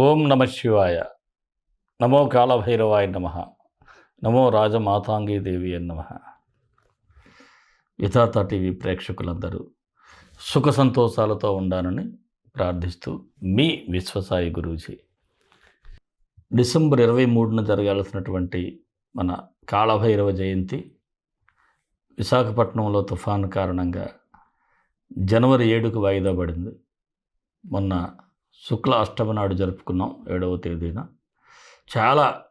ఓం నమ శివాయ. నమో కాలభైరవాయ నమ. నమో రాజమాతాంగీదేవి నమ. యథాత టీవీ ప్రేక్షకులందరూ సుఖ సంతోషాలతో ఉండాలని ప్రార్థిస్తూ మీ విశ్వసాయి గురూజీ. డిసెంబర్ ఇరవై మూడున జరగాల్సినటువంటి మన కాళభైరవ జయంతి విశాఖపట్నంలో తుఫాను కారణంగా జనవరి ఏడుకు వాయిదా పడింది. మొన్న శుక్ల అష్టమి నాడు జరుపుకున్నాం ఏడవ తేదీన. చాలా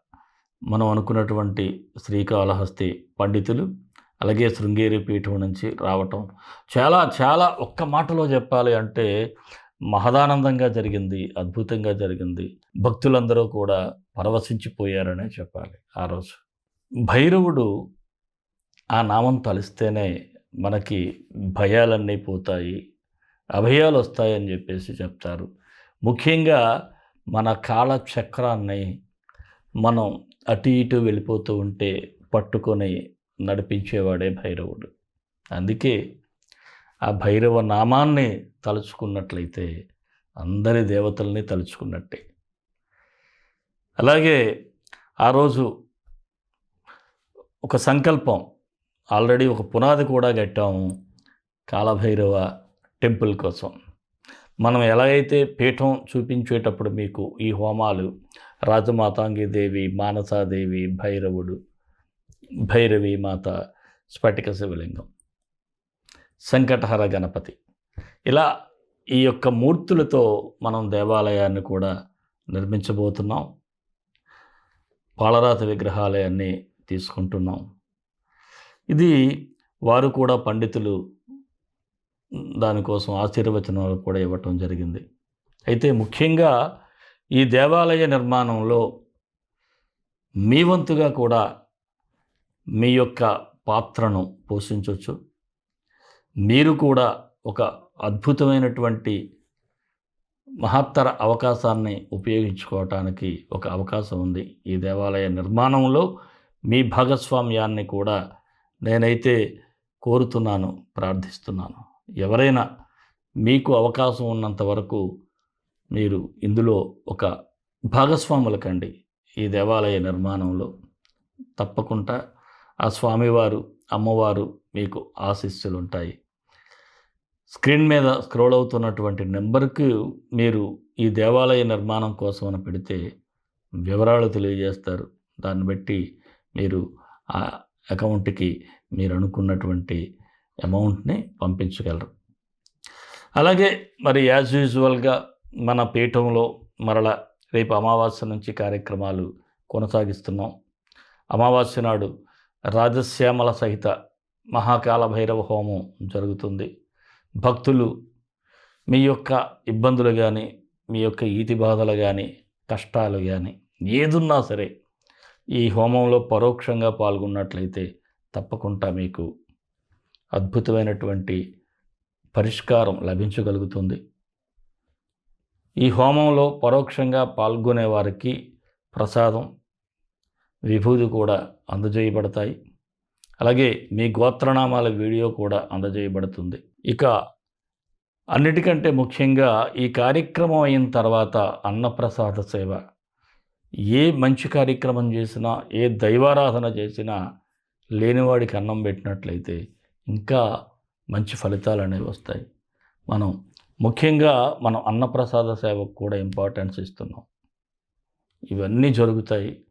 మనం అనుకున్నటువంటి శ్రీకాళహస్తి పండితులు అలాగే శృంగేరి పీఠం నుంచి రావటం. చాలా చాలా ఒక్క మాటలో చెప్పాలి అంటే మహదానందంగా జరిగింది అద్భుతంగా జరిగింది. భక్తులందరూ కూడా పరవశించిపోయారనే చెప్పాలి ఆ రోజు. భైరవుడు ఆ నామం తలిస్తేనే మనకి భయాలన్నీ పోతాయి అభయాలు వస్తాయని చెప్పేసి చెప్తారు. ముఖ్యంగా మన కాలచక్రాన్ని చక్రాన్ని మనం అటు ఇటు వెళ్ళిపోతూ ఉంటే పట్టుకొని నడిపించేవాడే భైరవుడు. అందుకే ఆ భైరవ నామాన్ని తలుచుకున్నట్లయితే అందరి దేవతల్ని తలుచుకున్నట్టే. అలాగే ఆ రోజు ఒక సంకల్పం ఆల్రెడీ ఒక పునాది కూడా కట్టాము కాలభైరవ టెంపుల్ కోసం. మనం ఎలాగైతే పీఠం చూపించేటప్పుడు మీకు ఈ హోమాలు రాజమాతాంగిదేవి మానసాదేవి భైరవుడు భైరవి మాత స్ఫటిక శివలింగం సంకటహర గణపతి. ఇలా ఈ యొక్క మూర్తులతో మనం దేవాలయాన్ని కూడా నిర్మించబోతున్నాం. పాలరాతి విగ్రహాలయాన్ని తీసుకుంటున్నాం. ఇది వారు కూడా పండితులు దానికోసం ఆశీర్వచనాలు కూడా ఇవ్వటం జరిగింది. అయితే ముఖ్యంగా ఈ దేవాలయ నిర్మాణంలో మీ వంతుగా కూడా మీ యొక్క పాత్రను పోషించవచ్చు. మీరు కూడా ఒక అద్భుతమైనటువంటి మహత్తర అవకాశాన్ని ఉపయోగించుకోవటానికి ఒక అవకాశం ఉంది. ఈ దేవాలయ నిర్మాణంలో మీ భాగస్వామ్యాన్ని కూడా నేనైతే కోరుతున్నాను ప్రార్థిస్తున్నాను. ఎవరైనా మీకు అవకాశం ఉన్నంత వరకు మీరు ఇందులో ఒక భాగస్వాములకండి. ఈ దేవాలయ నిర్మాణంలో తప్పకుండా ఆ స్వామివారు అమ్మవారు మీకు ఆశీస్సులు ఉంటాయి స్క్రీన్ మీద స్క్రోల్ అవుతున్నటువంటి నెంబర్కి మీరు ఈ దేవాలయ నిర్మాణం కోసం అని పెడితే వివరాలు తెలియజేస్తారు. దాన్ని బట్టి మీరు ఆ అకౌంట్కి మీరు అనుకున్నటువంటి అమౌంట్ని పంపించగలరు. అలాగే మరి యాజ్ యూజువల్గా మన పీఠంలో మరల రేపు అమావాస్య నుంచి కార్యక్రమాలు కొనసాగిస్తున్నాం. అమావాస్య నాడు రాజశ్యామల సహిత మహాకాల భైరవ హోమం జరుగుతుంది. భక్తులు మీ యొక్క ఇబ్బందులు కానీ మీ యొక్క ఈతి బాధలు కానీ కష్టాలు కానీ ఏదున్నా సరే ఈ హోమంలో పరోక్షంగా పాల్గొన్నట్లయితే తప్పకుండా మీకు అద్భుతమైనటువంటి పరిష్కారం లభించగలుగుతుంది. ఈ హోమంలో పరోక్షంగా పాల్గొనే వారికి ప్రసాదం విభూది కూడా అందజేయబడతాయి. అలాగే మీ గోత్రనామాల వీడియో కూడా అందజేయబడుతుంది. ఇక అన్నిటికంటే ముఖ్యంగా ఈ కార్యక్రమం అయిన తర్వాత అన్నప్రసాద సేవ. ఏ మంచి కార్యక్రమం చేసినా ఏ దైవారాధన చేసినా లేనివాడికి అన్నం పెట్టినట్లయితే ఇంకా మంచి ఫలితాలు అనేవి వస్తాయి. మనం ముఖ్యంగా మనం అన్నప్రసాద సేవకు కూడా ఇంపార్టెన్స్ ఇస్తున్నాం. ఇవన్నీ జరుగుతాయి.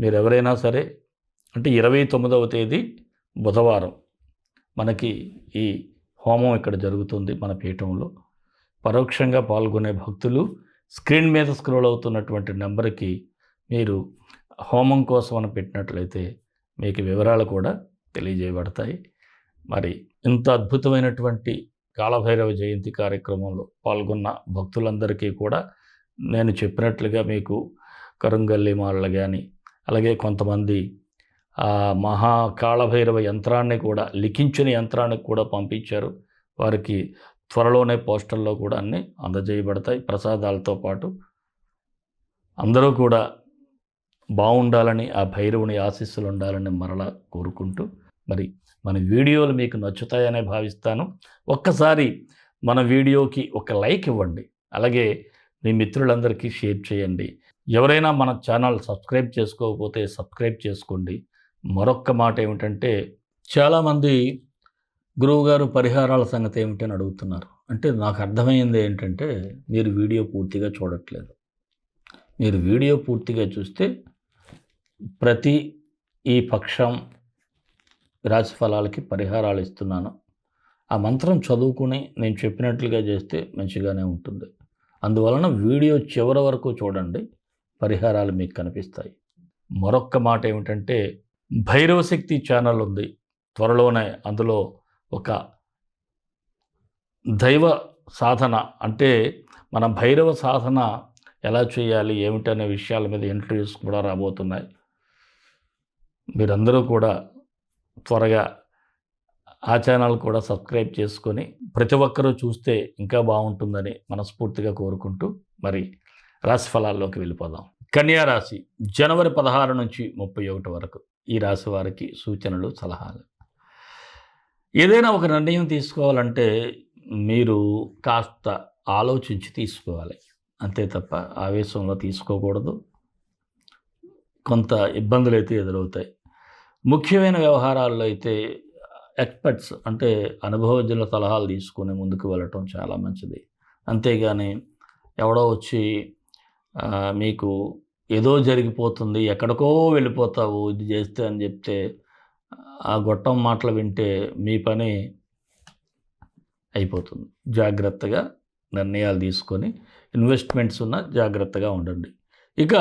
మీరు ఎవరైనా సరే అంటే ఇరవై తొమ్మిదవ తేదీ బుధవారం మనకి ఈ హోమం ఇక్కడ జరుగుతుంది మన పీఠంలో. పరోక్షంగా పాల్గొనే భక్తులు స్క్రీన్ మీద స్క్రోల్ అవుతున్నటువంటి నెంబర్కి మీరు హోమం కోసం అని పెట్టినట్లయితే మీకు వివరాలు కూడా తెలియజేయబడతాయి. మరి ఇంత అద్భుతమైనటువంటి కాళభైరవ జయంతి కార్యక్రమంలో పాల్గొన్న భక్తులందరికీ కూడా నేను చెప్పినట్లుగా మీకు కరుంగల్లి మాలలు కానీ అలాగే కొంతమంది ఆ మహా కాళభైరవ యంత్రాన్ని కూడా లిఖించిన యంత్రానికి కూడా పంపించారు. వారికి త్వరలోనే పోస్టల్లో కూడా అన్నీ అందజేయబడతాయి. ప్రసాదాలతో పాటు అందరూ కూడా బాగుండాలని ఆ భైరవుని ఆశీస్సులు ఉండాలని మరలా కోరుకుంటూ మరి మన వీడియోలు మీకు నచ్చుతాయనే భావిస్తాను. ఒక్కసారి మన వీడియోకి ఒక లైక్ ఇవ్వండి. అలాగే మీ మిత్రులందరికీ షేర్ చేయండి. ఎవరైనా మన ఛానల్ సబ్స్క్రైబ్ చేసుకోకపోతే సబ్స్క్రైబ్ చేసుకోండి. మరొక్క మాట ఏమిటంటే చాలామంది గురువుగారు పరిహారాల సంగతి ఏమిటని అడుగుతున్నారు. అంటే నాకు అర్థమైంది ఏంటంటే మీరు వీడియో పూర్తిగా చూడట్లేదు. మీరు వీడియో పూర్తిగా చూస్తే ప్రతి ఈ పక్షం రాశి ఫలాలకి పరిహారాలు ఇస్తున్నాను. ఆ మంత్రం చదువుకుని నేను చెప్పినట్లుగా చేస్తే మంచిగానే ఉంటుంది. అందువలన వీడియో చివరి వరకు చూడండి. పరిహారాలు మీకు కనిపిస్తాయి. మరొక్క మాట ఏమిటంటే భైరవశక్తి ఛానల్ ఉంది. త్వరలోనే అందులో ఒక దైవ సాధన అంటే మన భైరవ సాధన ఎలా చేయాలి ఏమిటనే విషయాల మీద ఇంటర్వ్యూస్ కూడా రాబోతున్నాయి. మీరందరూ కూడా త్వరగా ఆ ఛానల్ కూడా సబ్స్క్రైబ్ చేసుకొని ప్రతి ఒక్కరూ చూస్తే ఇంకా బాగుంటుందని మనస్ఫూర్తిగా కోరుకుంటూ మరి రాశి ఫలాల్లోకి వెళ్ళిపోదాం. కన్యా రాశి జనవరి పదహారు నుంచి ముప్పై ఒకటి వరకు ఈ రాశి వారికి సూచనలు సలహాలు. ఏదైనా ఒక నిర్ణయం తీసుకోవాలంటే మీరు కాస్త ఆలోచించి తీసుకోవాలి. అంతే తప్ప ఆవేశంలో తీసుకోకూడదు. కొంత ఇబ్బందులు అయితే ఎదురవుతాయి. ముఖ్యమైన వ్యవహారాల్లో అయితే ఎక్స్పర్ట్స్ అంటే అనుభవజ్ఞుల సలహాలు తీసుకొని ముందుకు వెళ్ళటం చాలా మంచిది. అంతేగాని ఎవడో వచ్చి మీకు ఏదో జరిగిపోతుంది ఎక్కడికో వెళ్ళిపోతావు ఇది చేస్తే అని చెప్తే ఆ గొట్టం మాటలు వింటే మీ పని అయిపోతుంది. జాగ్రత్తగా నిర్ణయాలు తీసుకొని ఇన్వెస్ట్మెంట్స్ ఉన్న జాగ్రత్తగా ఉండండి. ఇక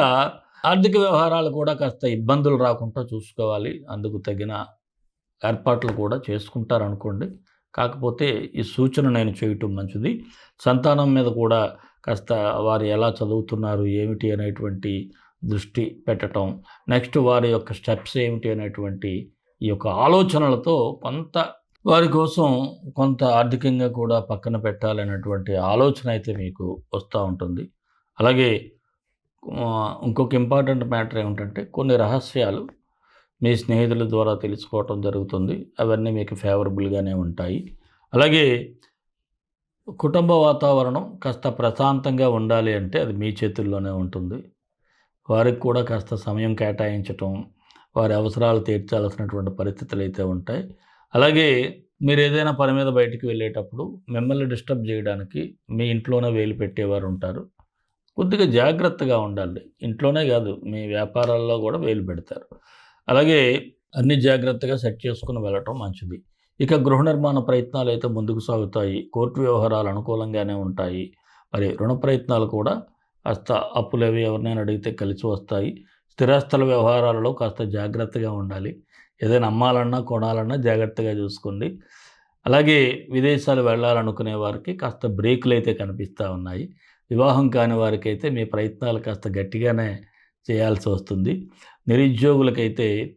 ఆర్థిక వ్యవహారాలు కూడా కాస్త ఇబ్బందులు రాకుండా చూసుకోవాలి. అందుకు తగిన ఏర్పాట్లు కూడా చేసుకుంటారనుకోండి. కాకపోతే ఈ సూచన నేను చేయటం మంచిది. సంతానం మీద కూడా కాస్త వారు ఎలా చదువుతున్నారు ఏమిటి అనేటువంటి దృష్టి పెట్టడం నెక్స్ట్ వారి యొక్క స్టెప్స్ ఏమిటి అనేటువంటి ఈ యొక్క ఆలోచనలతో కొంత వారి కోసం కొంత ఆర్థికంగా కూడా పక్కన పెట్టాలనేటువంటి ఆలోచన అయితే మీకు వస్తూ ఉంటుంది. అలాగే ఇంకొక ఇంపార్టెంట్ మ్యాటర్ ఏమిటంటే కొన్ని రహస్యాలు మీ స్నేహితుల ద్వారా తెలుసుకోవటం జరుగుతుంది. అవన్నీ మీకు ఫేవరబుల్గానే ఉంటాయి. అలాగే కుటుంబ వాతావరణం కాస్త ప్రశాంతంగా ఉండాలి అంటే అది మీ చేతుల్లోనే ఉంటుంది. వారికి కూడా కాస్త సమయం కేటాయించటం వారి అవసరాలు తీర్చాల్సినటువంటి పరిస్థితులు అయితే ఉంటాయి. అలాగే మీరు ఏదైనా పని మీద బయటికి వెళ్ళేటప్పుడు మిమ్మల్ని డిస్టర్బ్ చేయడానికి మీ ఇంట్లోనే వేలు పెట్టేవారు ఉంటారు. కొద్దిగా జాగ్రత్తగా ఉండాలి. ఇంట్లోనే కాదు మీ వ్యాపారాల్లో కూడా వేలు పెడతారు. అలాగే అన్ని జాగ్రత్తగా సెట్ చేసుకుని వెళ్ళటం మంచిది. ఇక గృహ నిర్మాణ ప్రయత్నాలు అయితే ముందుకు సాగుతాయి. కోర్టు వ్యవహారాలు అనుకూలంగానే ఉంటాయి. మరి రుణ ప్రయత్నాలు కూడా కాస్త అప్పులు అవి ఎవరినైనా అడిగితే కలిసి వస్తాయి. స్థిరాస్తుల వ్యవహారాలలో కాస్త జాగ్రత్తగా ఉండాలి. ఏదైనా అమ్మాలన్నా కొనాలన్నా జాగ్రత్తగా చూసుకోండి. అలాగే విదేశాలు వెళ్ళాలనుకునే వారికి కాస్త బ్రేకులు అయితే కనిపిస్తూ ఉన్నాయి. వివాహం కాని వారికైతే మీ ప్రయత్నాలు కాస్త గట్టిగానే చేయాల్సి వస్తుంది. నిరుద్యోగులకైతే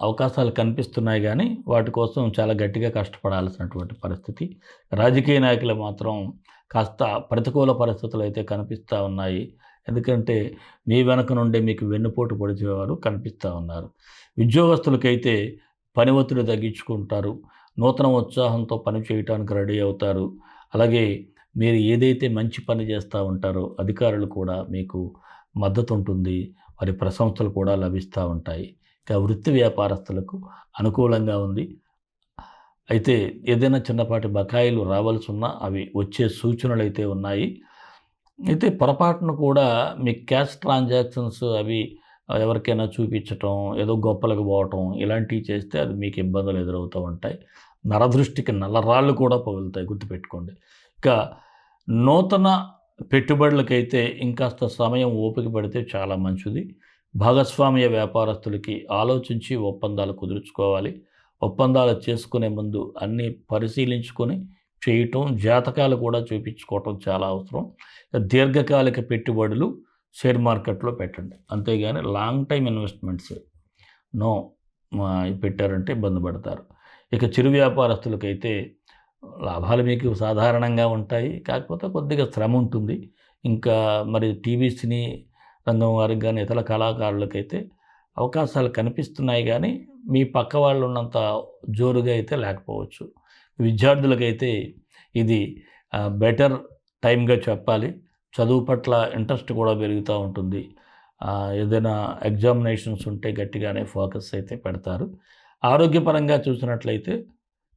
అవకాశాలు కనిపిస్తున్నాయి కానీ వాటి కోసం చాలా గట్టిగా కష్టపడాల్సినటువంటి పరిస్థితి. రాజకీయ నాయకులు మాత్రం కాస్త ప్రతికూల పరిస్థితులు అయితే కనిపిస్తూ ఉన్నాయి. ఎందుకంటే మీ వెనక నుండి మీకు వెన్నుపోటు పొడిచేవారు కనిపిస్తూ ఉన్నారు. ఉద్యోగస్తులకైతే పని ఒత్తిడి తగ్గించుకుంటారు. నూతన ఉత్సాహంతో పని చేయడానికి రెడీ అవుతారు. అలాగే మీరు ఏదైతే మంచి పని చేస్తూ ఉంటారో అధికారులు కూడా మీకు మద్దతు ఉంటుంది వారి ప్రశంసలు కూడా లభిస్తూ ఉంటాయి. ఇక వృత్తి వ్యాపారస్తులకు అనుకూలంగా ఉంది. అయితే ఏదైనా చిన్నపాటి బకాయిలు రావాల్సి ఉన్నా అవి వచ్చే సూచనలు అయితే ఉన్నాయి. అయితే పొరపాటును కూడా మీ క్యాష్ ట్రాన్సాక్షన్స్ అవి ఎవరికైనా చూపించటం ఏదో గొప్పలకు పోవటం ఇలాంటివి చేస్తే అది మీకు ఇబ్బందులు ఎదురవుతూ ఉంటాయి. నరదృష్టికి నల్లరాళ్ళు కూడా పగులుతాయి. గుర్తుపెట్టుకోండి. ఇంకా నూతన పెట్టుబడులకైతే ఇంకాస్త సమయం ఓపిక పడితే చాలా మంచిది. భాగస్వామ్య వ్యాపారస్తులకి ఆలోచించి ఒప్పందాలు కుదుర్చుకోవాలి. ఒప్పందాలు చేసుకునే ముందు అన్నీ పరిశీలించుకొని చేయటం జాతకాలు కూడా చూపించుకోవటం చాలా అవసరం. దీర్ఘకాలిక పెట్టుబడులు షేర్ మార్కెట్లో పెట్టండి. అంతేగాని లాంగ్ టైం ఇన్వెస్ట్మెంట్స్ నో పెట్టారంటే ఇబ్బంది పడతారు. ఇక చిరు వ్యాపారస్తులకైతే లాభాలు మీకు సాధారణంగా ఉంటాయి. కాకపోతే కొద్దిగా శ్రమ ఉంటుంది. ఇంకా మరి టీవీ సినీ రంగం వారికి కానీ ఇతర కళాకారులకైతే అవకాశాలు కనిపిస్తున్నాయి కానీ మీ పక్క వాళ్ళు ఉన్నంత జోరుగా అయితే లేకపోవచ్చు. విద్యార్థులకైతే ఇది బెటర్ టైంగా చెప్పాలి. చదువు పట్ల ఇంట్రెస్ట్ కూడా పెరుగుతూ ఉంటుంది. ఏదైనా ఎగ్జామినేషన్స్ ఉంటే గట్టిగానే ఫోకస్ అయితే పెడతారు. ఆరోగ్యపరంగా చూసినట్లయితే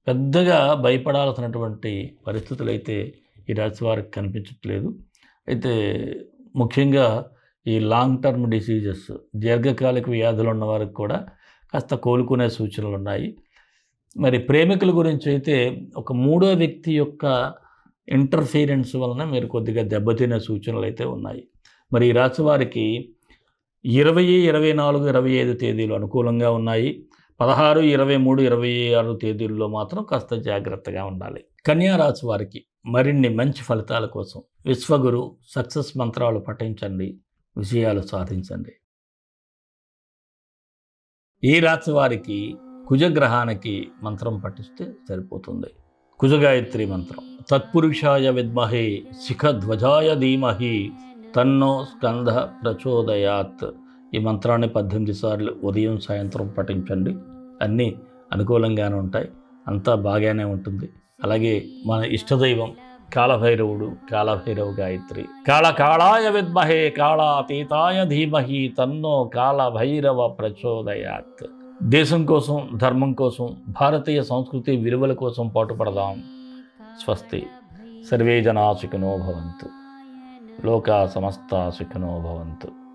పెద్దగా భయపడాల్సినటువంటి పరిస్థితులు అయితే ఈ రాశి వారికి కనిపించట్లేదు. అయితే ముఖ్యంగా ఈ లాంగ్ టర్మ్ డిసీజెస్ దీర్ఘకాలిక వ్యాధులు ఉన్న వారికి కూడా కాస్త కోలుకునే సూచనలు ఉన్నాయి. మరి ప్రేమికుల గురించి అయితే ఒక మూడో వ్యక్తి యొక్క ఇంటర్ఫీరెన్స్ వలన మీరు కొద్దిగా దెబ్బతినే సూచనలు అయితే ఉన్నాయి. మరి ఈ రాశి వారికి ఇరవై ఇరవై నాలుగు ఇరవై ఐదు తేదీలు అనుకూలంగా ఉన్నాయి. పదహారు ఇరవై మూడు ఇరవై ఆరు తేదీల్లో మాత్రం కాస్త జాగ్రత్తగా ఉండాలి. కన్యారాశి వారికి మరిన్ని మంచి ఫలితాల కోసం విశ్వగురు సక్సెస్ మంత్రాలు పఠించండి విజయాలు సాధించండి. ఈ రాశి వారికి కుజగ్రహానికి మంత్రం పఠిస్తే సరిపోతుంది. కుజగాయత్రి మంత్రం తత్పురుషాయ విద్మహే శిఖధ్వజాయ ధీమహి తన్నో స్కంధ ప్రచోదయాత్. ఈ మంత్రాన్ని పద్దెనిమిది సార్లు ఉదయం సాయంత్రం పఠించండి. అన్నీ అనుకూలంగానే ఉంటాయి. అంతా బాగానే ఉంటుంది. అలాగే మన ఇష్టదైవం కాలభైరవుడు కాలభైరవ గాయత్రి కాళ కాళాయ విద్మహే కాళాతీతాయ ధీమహి తన్నో కాలభైరవ ప్రచోదయాత్. దేశం కోసం ధర్మం కోసం భారతీయ సంస్కృతి విలువల కోసం పాటుపడదాం. స్వస్తి. సర్వే జనా సుఖినో భవంతు. లోకా సమస్త సుఖినో భవంతు.